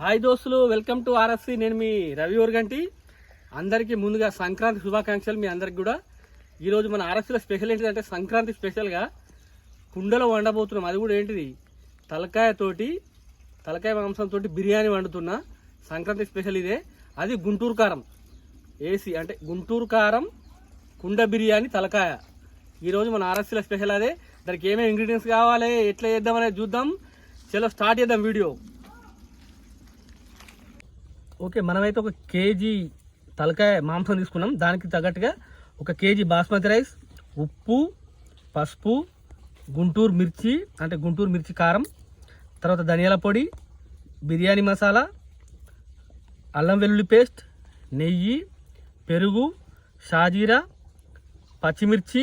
Hi దోస్తులు welcome to RSC నేను మీ రవి ఊర్గంటి అందరికీ ముందుగా సంక్రాంతి శుభాకాంక్షలు మీ అందరికి కూడా. ఈరోజు మన ఆర్ఎస్సీలో స్పెషల్ ఏంటిదంటే సంక్రాంతి స్పెషల్గా కుండలో వండబోతున్నాం. అది కూడా ఏంటిది? తలకాయతోటి తలకాయ మాంసంతో బిర్యానీ వండుతున్నా సంక్రాంతి స్పెషల్ ఇదే. అది గుంటూరు కారం. ఏసీ అంటే గుంటూరు కారం కుండ బిర్యానీ తలకాయ. ఈరోజు మన ఆర్ఎస్సీలో స్పెషల్ అదే. దానికి ఏమేమి ఇంగ్రీడియంట్స్ కావాలి ఎట్లా చేద్దామనేది చూద్దాం. చలో స్టార్ట్ చేద్దాం వీడియో. ఓకే మనమైతే ఒక కేజీ తలకాయ మాంసం తీసుకున్నాం. దానికి తగ్గట్టుగా ఒక కేజీ బాస్మతి రైస్ ఉప్పు పసుపు గుంటూరు మిర్చి అంటే గుంటూరు మిర్చి కారం తర్వాత ధనియాల పొడి బిర్యానీ మసాలా అల్లం వెల్లుల్లి పేస్ట్ నెయ్యి పెరుగు షాజీరా పచ్చిమిర్చి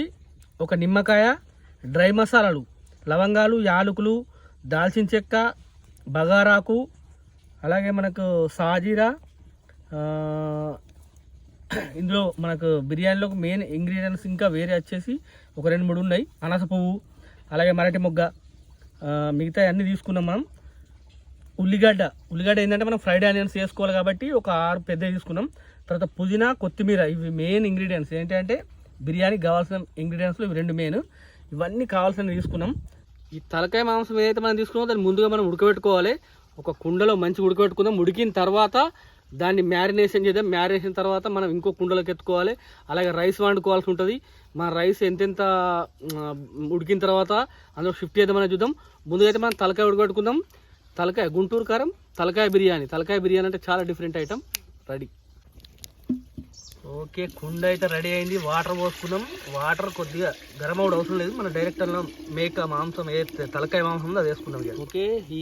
ఒక నిమ్మకాయ డ్రై మసాలాలు లవంగాలు యాలకులు దాల్చిన చెక్క బగారాకు అలాగే మనకు సాజీరా ఇందులో మనకు బిర్యానీలో మెయిన్ ఇంగ్రీడియంట్స్ ఇంకా వేరే వచ్చేసి ఒక రెండు మూడు ఉన్నాయి. అనాస పువ్వు అలాగే మరటి మొగ్గ మిగతా అన్నీ తీసుకున్నాం మనం. ఉల్లిగడ్డ ఉల్లిగడ్డ ఏంటంటే మనం ఫ్రైడ్ ఆనియన్స్ చేసుకోవాలి కాబట్టి ఒక ఆరు పెద్ద తీసుకున్నాం. తర్వాత పుదీనా కొత్తిమీర ఇవి మెయిన్ ఇంగ్రీడియంట్స్ ఏంటంటే బిర్యానీకి కావాల్సిన ఇంగ్రీడియంట్స్లో ఇవి రెండు మెయిన్ ఇవన్నీ కావాల్సినవి తీసుకున్నాం. ఈ తలకాయ మాంసం ఏదైతే మనం తీసుకున్నామో దాన్ని ముందుగా మనం ఉడకబెట్టుకోవాలి. ఒక కుండలో మంచి ఉడకబెట్టుకుందాం. ఉడికిన తర్వాత దాన్ని మ్యారినేషన్ చేద్దాం. మ్యారినేషన్ తర్వాత మనం ఇంకో కుండలోకి ఎత్తుకోవాలి. అలాగే రైస్ వండుకోవాల్సి ఉంటుంది. మన రైస్ ఎంతెంత ఉడికిన తర్వాత అందులో షిఫ్ట్ చేద్దామని చూద్దాం. ముందుగా అయితే మనం తలకాయ ఉడకబెట్టుకుందాం. తలకాయ గుంటూరు కారం తలకాయ బిర్యానీ. తలకాయ బిర్యానీ అంటే చాలా డిఫరెంట్ ఐటమ్. రెడీ. ఓకే కుండ అయితే రెడీ అయింది. వాటర్ పోసుకున్నాం వాటర్ కొద్దిగా గరం అవడం అవసరం లేదు. మనం డైరెక్ట్ అన్న మేక మాంసం ఏ తలకాయ మాంసం అది వేసుకున్నాం. ఓకే ఈ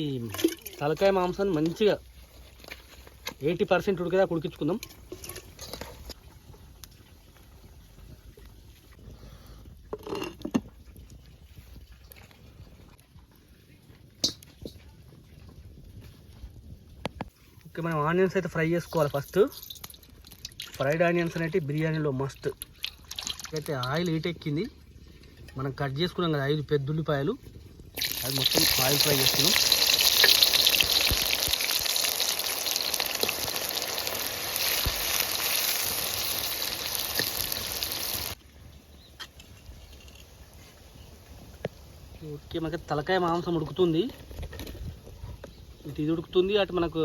తలకాయ మాంసాన్ని మంచిగా ఎయిటీ పర్సెంట్ ఉడికేదాకా ఉడికించుకుందాం. ఓకే మనం ఆనియన్స్ అయితే ఫ్రై చేసుకోవాలి ఫస్ట్. ఫ్రైడ్ ఆనియన్స్ అనేవి బిర్యానీలో మస్ట్ అయితే ఆయిల్ హీట్ ఎక్కింది. మనం కట్ చేసుకున్నాం కదా ఐదు పెద్ద ఉల్లిపాయలు. అది మొత్తం ఆయిల్ ఫ్రై చేస్తున్నాం. ఓకే మనకి తలకాయ మాంసం ఉడుకుతుంది. ఇటు ఇది ఉడుకుతుంది అటు మనకు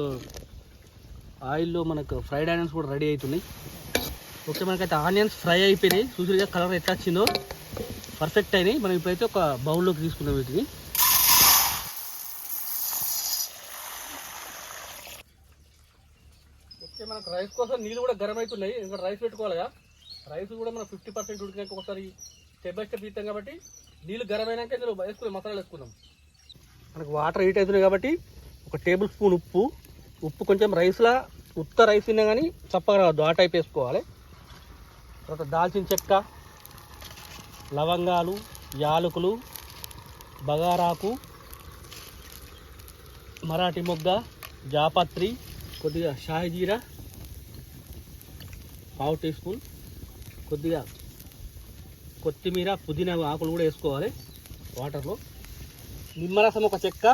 ఆయిల్లో మనకు ఫ్రైడ్ ఆనియన్స్ కూడా రెడీ అవుతున్నాయి. ఓకే మనకైతే ఆనియన్స్ ఫ్రై అయిపోయినాయి. చూసిగా కలర్ ఎట్లా వచ్చిందో? పర్ఫెక్ట్ అయినాయి. మనం ఇప్పుడైతే ఒక బౌల్లోకి తీసుకున్నాం వీటిని. ఓకే మనకు రైస్ కోసం నీళ్ళు కూడా గరం అవుతున్నాయి. ఇంకా రైస్ పెట్టుకోవాలిగా రైస్ కూడా మనం ఫిఫ్టీ పర్సెంట్ ఉడికినాక ఒకసారి స్టెప్ బై స్టెప్ తీస్తాం కాబట్టి నీళ్ళు గరం అయినాక ఇందులో వేసుకుని మసాలాలు వేసుకుందాం. మనకు వాటర్ హీట్ అవుతున్నాయి కాబట్టి ఒక టేబుల్ స్పూన్ ఉప్పు ఉప్పు కొంచెం రైస్లా ఉత్త రైస్ తిన్నా కానీ చప్పగా ఆ టైప్ వేసుకోవాలి. తర్వాత దాల్చిన చెక్క లవంగాలు యాలకులు బగారాకు మరాఠీ మొగ్గ జాపత్రి కొద్దిగా షాహి జీరా పావు టీ స్పూన్ కొద్దిగా కొత్తిమీర పుదీనా ఆకులు కూడా వేసుకోవాలి వాటర్లో. నిమ్మరసం ఒక చెక్క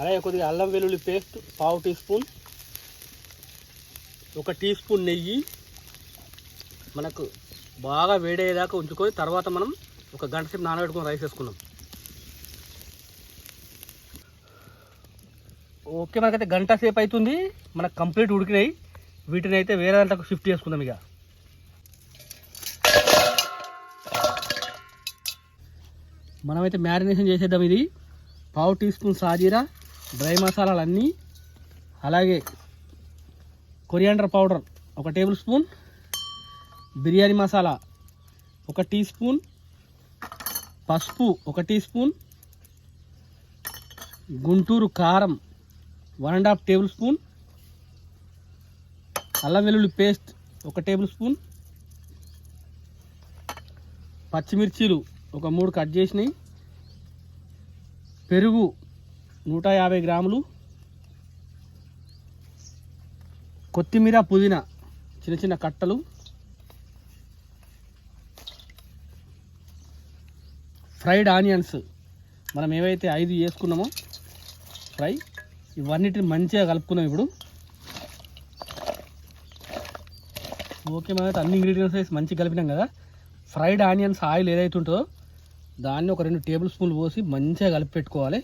అలాగే కొద్దిగా అల్లం వెల్లుల్లి పేస్ట్ పావు టీ స్పూన్ ఒక టీ స్పూన్ నెయ్యి మనకు బాగా వేడయ్యేదాకా ఉంచుకొని తర్వాత మనం ఒక గంట సేపు నానబెట్టుకొని రైస్ వేసుకున్నాం ఓకే మనకైతే గంట సేపు అవుతుంది మనకు కంప్లీట్ ఉడికినాయి. వీటిని అయితే వేరే దాంట్లో షిఫ్ట్ చేసుకుందాం ఇక. మనమైతే మ్యారినేషన్ చేసేద్దాం ఇది. పావు టీ స్పూన్ సాజీరా డ్రై మసాలాలు అన్నీ అలాగే కొరియాండర్ పౌడర్ ఒక టేబుల్ స్పూన్ బిర్యానీ మసాలా ఒక టీ స్పూన్ పసుపు ఒక టీ స్పూన్ గుంటూరు కారం one and half tablespoon అల్లం వెల్లుల్లి పేస్ట్ ఒక టేబుల్ స్పూన్ పచ్చిమిర్చీలు ఒక మూడు కట్ చేసినాయి పెరుగు నూట యాభై గ్రాములు. కొత్తిమీర పుదీనా చిన్న చిన్న కట్టలు. Fried onions. మనం ఏవైతే ఐదు చేసుకున్నామో ఫ్రై ఇవన్నిటిని మంచిగా కలుపుకున్నాం ఇప్పుడు. ఓకే మనం అయితే అన్ని ఇంగ్రీడియంట్స్ వేసి మంచిగా కలిపినాం కదా. ఫ్రైడ్ ఆనియన్స్ ఆయిల్ ఏదైతే ఉంటుందో దాన్ని ఒక రెండు టేబుల్ స్పూన్లు పోసి మంచిగా కలిపి పెట్టుకోవాలి.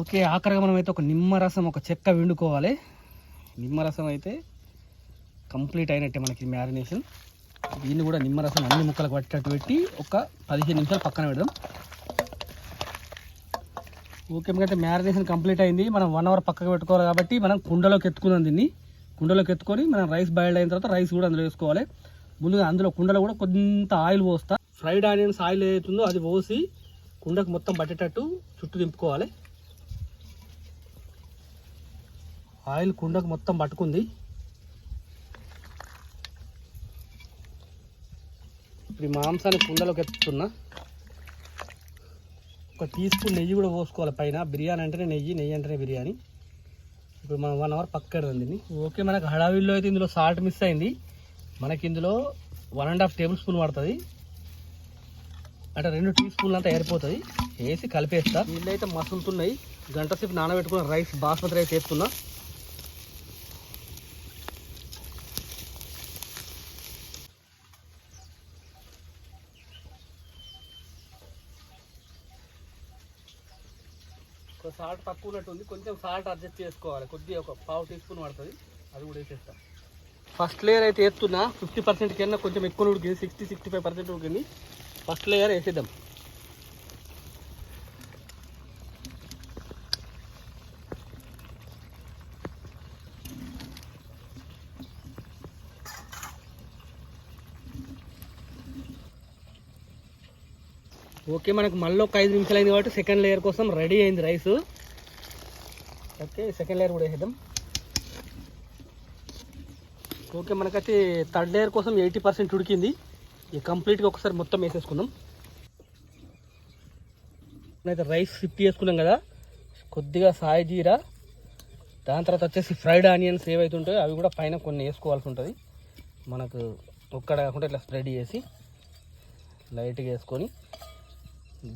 ఓకే ఆఖరిగా మనం అయితే ఒక నిమ్మరసం ఒక చెక్క వండుకోవాలి. నిమ్మరసం అయితే కంప్లీట్ అయినట్టే మనకి మ్యారినేషన్. దీన్ని కూడా నిమ్మరసం అన్ని ముక్కలకు పట్టేటట్టు పెట్టి ఒక పదిహేను నిమిషాలు పక్కన పెడదాం. ఓకే ఎందుకంటే మ్యారినేషన్ కంప్లీట్ అయింది. మనం వన్ అవర్ పక్కకు పెట్టుకోవాలి కాబట్టి మనం కుండలోకి ఎత్తుకుందాం దీన్ని. కుండలోకి ఎత్తుకొని మనం రైస్ బాయిల్డ్ అయిన తర్వాత రైస్ కూడా అందులో వేసుకోవాలి. ముందుగా అందులో కుండలో కూడా కొంత ఆయిల్ పోస్తా. ఫ్రైడ్ ఆనియన్స్ ఆయిల్ ఏదైతుందో అది పోసి కుండకు మొత్తం పట్టేటట్టు చుట్టూ దింపుకోవాలి. ఆయిల్ కుండకు మొత్తం పట్టుకుంది. ఇప్పుడు మాంసాన్ని కుండలోకి ఎత్తుతున్నా. ఒక టీ స్పూన్ నెయ్యి కూడా పోసుకోవాలి పైన. బిర్యానీ అంటేనే నెయ్యి నెయ్యి అంటేనే బిర్యానీ. ఇప్పుడు మనం వన్ అవర్ పక్కడదాం దీన్ని. ఓకే మనకు హడావిల్లో అయితే ఇందులో సాల్ట్ మిస్ అయింది. మనకి ఇందులో one and half tablespoon పడుతుంది. అంటే రెండు టీ స్పూన్లు అంతా ఏరిపోతుంది. వేసి కలిపేస్తా. వీళ్ళు అయితే మసులుతున్నాయి. గంట సేపు నానబెట్టుకున్న రైస్ బాస్మతి రైస్ వేస్తున్నా. సాల్ట్ తక్కువ ఉన్నట్టు ఉంది కొంచెం సాల్ట్ అడ్జస్ట్ చేసుకోవాలి. కొద్దిగా ఒక పావు టీ స్పూన్ పడుతుంది. అది కూడా వేసేస్తా. ఫస్ట్ లేయర్ అయితే వేస్తున్నా ఫిఫ్టీ పర్సెంట్ కన్నా కొంచెం ఎక్కువ ఉడికింది సిక్స్టీ సిక్స్టీ ఫైవ్ పర్సెంట్ ఉడికింది ఫస్ట్ లేయర్ వేసేద్దాం. ఓకే మనకు మళ్ళీ ఒక ఐదు నిమిషాలు అయింది కాబట్టి సెకండ్ లేయర్ కోసం రెడీ అయింది రైస్ ఓకే సెకండ్ లేయర్ కూడా వేసేద్దాం. ఓకే మనకైతే థర్డ్ లేయర్ కోసం ఎయిటీ పర్సెంట్ ఉడికింది. ఇక కంప్లీట్గా ఒకసారి మొత్తం వేసేసుకుందాం. అయితే రైస్ ఫిఫ్టీ వేసుకున్నాం కదా. కొద్దిగా సాయి జీరా దాని తర్వాత వచ్చేసి ఫ్రైడ్ ఆనియన్స్ ఏవైతే ఉంటాయో అవి కూడా పైన కొన్ని వేసుకోవాల్సి ఉంటుంది. మనకు ఒక్కడ కాకుండా ఇట్లా స్ప్రెడ్ చేసి లైట్గా వేసుకొని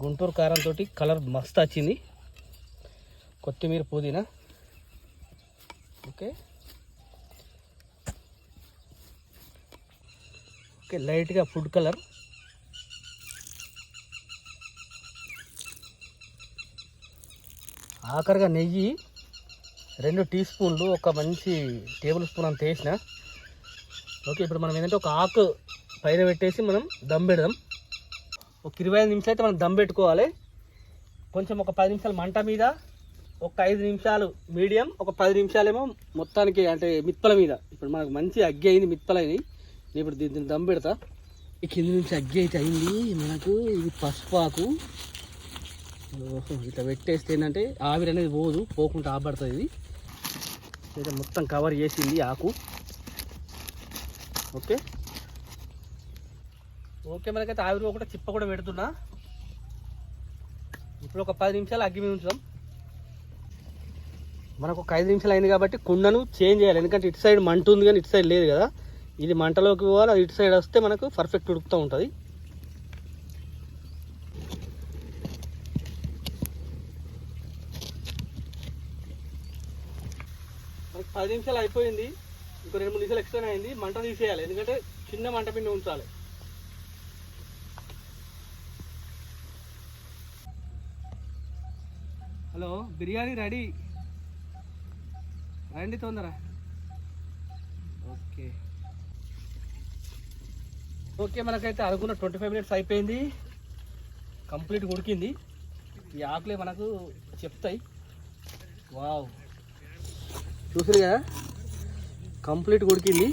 గుంటూరు కారంతో కలర్ మస్తు వచ్చింది. కొత్తిమీర పుదీనా. ఓకే. ఓకే లైట్గా ఫుడ్ కలర్ ఆఖరిగా నెయ్యి రెండు టీ స్పూన్లు ఒక మంచి టేబుల్ స్పూన్ అంత వేసిన. ఓకే ఇప్పుడు మనం ఏంటంటే ఒక ఆకు పైన పెట్టేసి మనం దమ్ పెడదాం. ఒక ఇరవై ఐదు నిమిషాలు అయితే మనం దమ్ పెట్టుకోవాలి. కొంచెం ఒక పది నిమిషాలు మంట మీద ఒక ఐదు నిమిషాలు మీడియం ఒక పది నిమిషాలేమో మొత్తానికి అంటే మిత్పల మీద. ఇప్పుడు మనకు మంచి అగ్గి అయింది మిత్పలైంది నేను ఇప్పుడు దీన్ని దమ్ పెడతా. ఈ కింద నుంచి అగ్గి అయితే అయింది మనకు ఇది పసుపాకు ఇట్లా పెట్టేస్తే ఏంటంటే ఆవిరి అనేది పోదు పోకుండా ఆపడుతుంది ఇది. అయితే మొత్తం కవర్ చేసింది ఆకు. ఓకే? ఓకే మనకైతే ఆవిరి ఒకటి చిప్ప కూడా పెడుతున్నా. ఇప్పుడు ఒక పది నిమిషాలు అగ్గి మీద ఉంచుదాం. మనకు ఒక ఐదు నిమిషాలు అయింది కాబట్టి కుండను చేంజ్ చేయాలి. ఎందుకంటే ఇటు సైడ్ మంట ఉంది కానీ ఇటు సైడ్ లేదు కదా. ఇది మంటలోకి పోవాలి అది ఇటు సైడ్ వస్తే మనకు పర్ఫెక్ట్ ఉడుకుతూ ఉంటుంది. మనకు పది నిమిషాలు అయిపోయింది. ఇంకో రెండు మూడు నిమిషాలు ఎక్స్ట్రా అయింది. మంట తీసేయాలి. ఎందుకంటే చిన్న మంట పిండి ఉంచాలి. Hello biryani ready. రండి తొందర. ఓకే. ఓకే మనకైతే అనుకున్న ట్వంటీ ఫైవ్ మినిట్స్ అయిపోయింది. కంప్లీట్ ఉడికింది. ఈ ఆకులే మనకు చెప్తాయి. వావ్. చూసారు కదా? కంప్లీట్ ఉడికింది.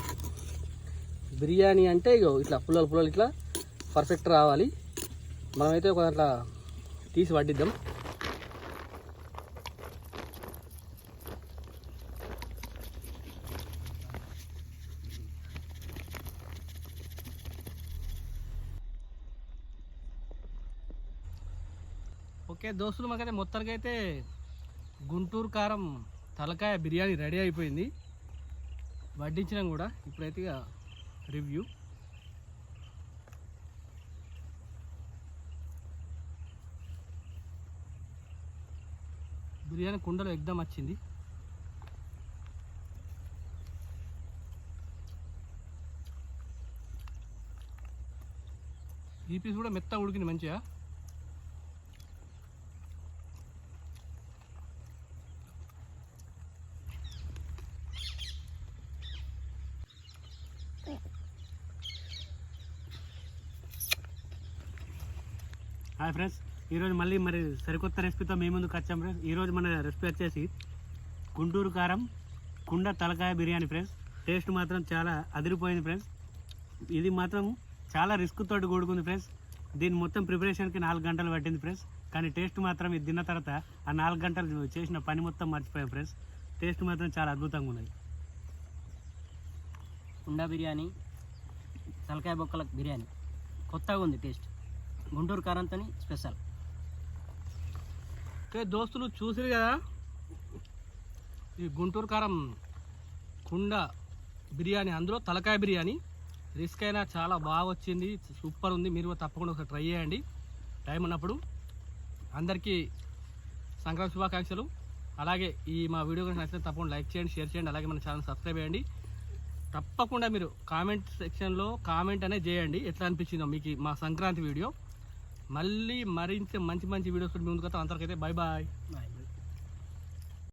బిర్యానీ అంటే ఇగో ఇట్లా పుల్లలు పుల్లలు ఇట్లా పర్ఫెక్ట్ రావాలి. మనమైతే ఒక అట్లా తీసి వడ్డిద్దాం. ఓకే దోస్తులు మాకైతే మొత్తానికి అయితే గుంటూరు కారం తలకాయ బిర్యానీ రెడీ అయిపోయింది. వడ్డించిన కూడా ఇప్పుడైతే రివ్యూ. బిర్యానీ కుండలో ఎగ్దాం వచ్చింది. ఈ పీస్ కూడా మెత్త ఉడికింది మంచిగా. హాయ్ ఫ్రెండ్స్ ఈరోజు మళ్ళీ మరి సరికొత్త రెసిపీతో మీ ముందుకు వచ్చాం ఫ్రెండ్స్ ఈరోజు మన రెసిపీ వచ్చేసి గుంటూరు కారం కుండ తలకాయ బిర్యానీ ఫ్రెండ్స్ టేస్ట్ మాత్రం చాలా అదిరిపోయింది ఫ్రెండ్స్ ఇది మాత్రం చాలా రిస్క్ తోటి కూడుకుంది ఫ్రెండ్స్ దీని మొత్తం ప్రిపరేషన్కి నాలుగు గంటలు పట్టింది ఫ్రెండ్స్ కానీ టేస్ట్ మాత్రం ఇది తిన్న తర్వాత ఆ నాలుగు గంటలు చేసిన పని మొత్తం మర్చిపోయాం ఫ్రెండ్స్ టేస్ట్ మాత్రం చాలా అద్భుతంగా ఉన్నది. కుండ బిర్యానీ తలకాయ బొక్కల బిర్యానీ. కొత్తగా ఉంది టేస్ట్ గుంటూరు కారంతో స్పెషల్. ఓకే దోస్తులు చూసిరు కదా? ఈ గుంటూరు కారం కుండ బిర్యానీ అందులో తలకాయ బిర్యానీ. రిస్క్ అయినా చాలా బాగా వచ్చింది సూపర్ ఉంది. మీరు తప్పకుండా ఒకసారి ట్రై చేయండి. టైం ఉన్నప్పుడు అందరికీ సంక్రాంతి శుభాకాంక్షలు. అలాగే ఈ మా వీడియో కనుక నచ్చితే తప్పకుండా లైక్ చేయండి షేర్ చేయండి అలాగే మన ఛానల్ సబ్స్క్రైబ్ చేయండి. తప్పకుండా మీరు కామెంట్ సెక్షన్లో కామెంట్ అనేది చేయండి. ఎట్లా అనిపించిందో మీకు మా సంక్రాంతి వీడియో. మళ్ళీ మరింత మంచి మంచి వీడియోస్ ముందుకు వస్తాం. అంతవరకైతే బాయ్ బాయ్ బాయ్